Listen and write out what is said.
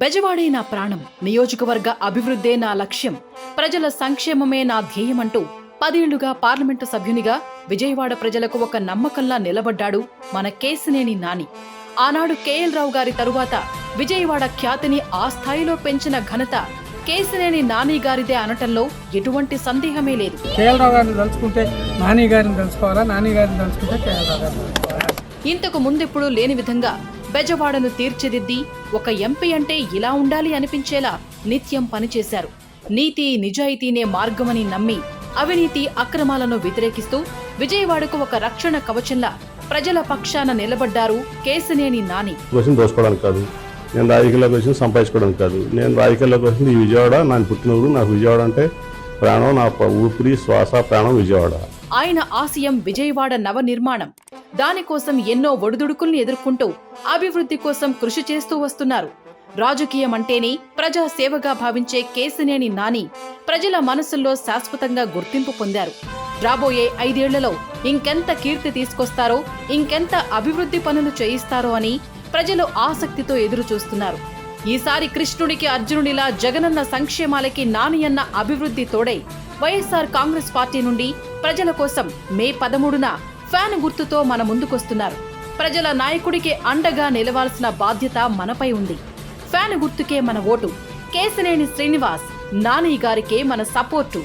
బెజవాడే నా ప్రాణం నియోజకవర్గ అభివృద్ధే నా లక్ష్యం ప్రజల సంక్షేమమే నా ధ్యేయమంటూ పదేళ్ళుగా పార్లమెంటు సభ్యునిగా విజయవాడ ప్రజలకు ఒక నమ్మకంలా నిలబడ్డాడు మన కేసినేని నాని. ఆనాడు కేఎల్ రావు గారి తరువాత విజయవాడ ఖ్యాతిని ఆ స్థాయిలో పెంచిన ఘనత కేసినేని నాని గారిదే అనటంలో ఎటువంటి సందేహమే లేదు. కేఎల్ రావు గారిని తలుచుకుంటే నాని గారిని తలుచుకోవాలా? నాని గారిని తలుచుకుంటే కేఎల్ రావు గారిని తలుచుకోవాలా? ఇంతకు ముందెప్పుడూ లేని విధంగా బెజవాడను తీర్చిదిద్ది ఒక ఎంపీ అంటే ఇలా ఉండాలి అనిపించేలా నిత్యం పనిచేశారు. నీతి నిజాయితీనే మార్గమని నమ్మి అవినీతి అక్రమాలను వ్యతిరేకిస్తూ విజయవాడకు ఒక రక్షణ కవచంలా ప్రజల పక్షాన నిలబడ్డారు కేసినేని నాని. కాదు. నేను రాజకీయాల్లోకి వచ్చి సంపాదించుకోవడానికి కాదు. నేను రాజకీయాల్లోకి వచ్చింది ఈ విజయవాడ నా పుట్టినూరు నాకు విజయవాడ అంటే ప్రాణం నా ఊపిరి శ్వాస ప్రాణం విజయవాడ. ఆయన ఆశయం విజయవాడ నవ నిర్మాణం దానికోసం ఎన్నో ఒడిదుడుకుల్ని ఎదుర్కొంటూ అభివృద్ధి కోసం కృషి చేస్తూ వస్తున్నారు. రాజకీయం అంటేనే ప్రజా సేవగా భావించే కేసినేని నాని ప్రజల మనసుల్లో శాశ్వతంగా గుర్తింపు పొందారు. రాబోయే ఐదేళ్ళలో ఇంకెంత కీర్తి తీసుకొస్తారో ఇంకెంత అభివృద్ధి పనులు చేయిస్తారో అని ప్రజలు ఆసక్తితో ఎదురు చూస్తున్నారు ఈసారి కృష్ణుడికి అర్జునుడిలా జగనన్న సంక్షేమాలకి నాని అన్న అభివృద్ధి తోడై వైఎస్ఆర్ కాంగ్రెస్ పార్టీ నుండి ప్రజల కోసం మే పదమూడున ఫ్యాన్ గుర్తుతో మన ముందుకొస్తున్నారు. ప్రజల నాయకుడికి అండగా నిలవాల్సిన బాధ్యత మనపై ఉంది. ఫ్యాన్ గుర్తుకే మన ఓటు. కేసినేని శ్రీనివాస్ నాని గారికే మన సపోర్టు.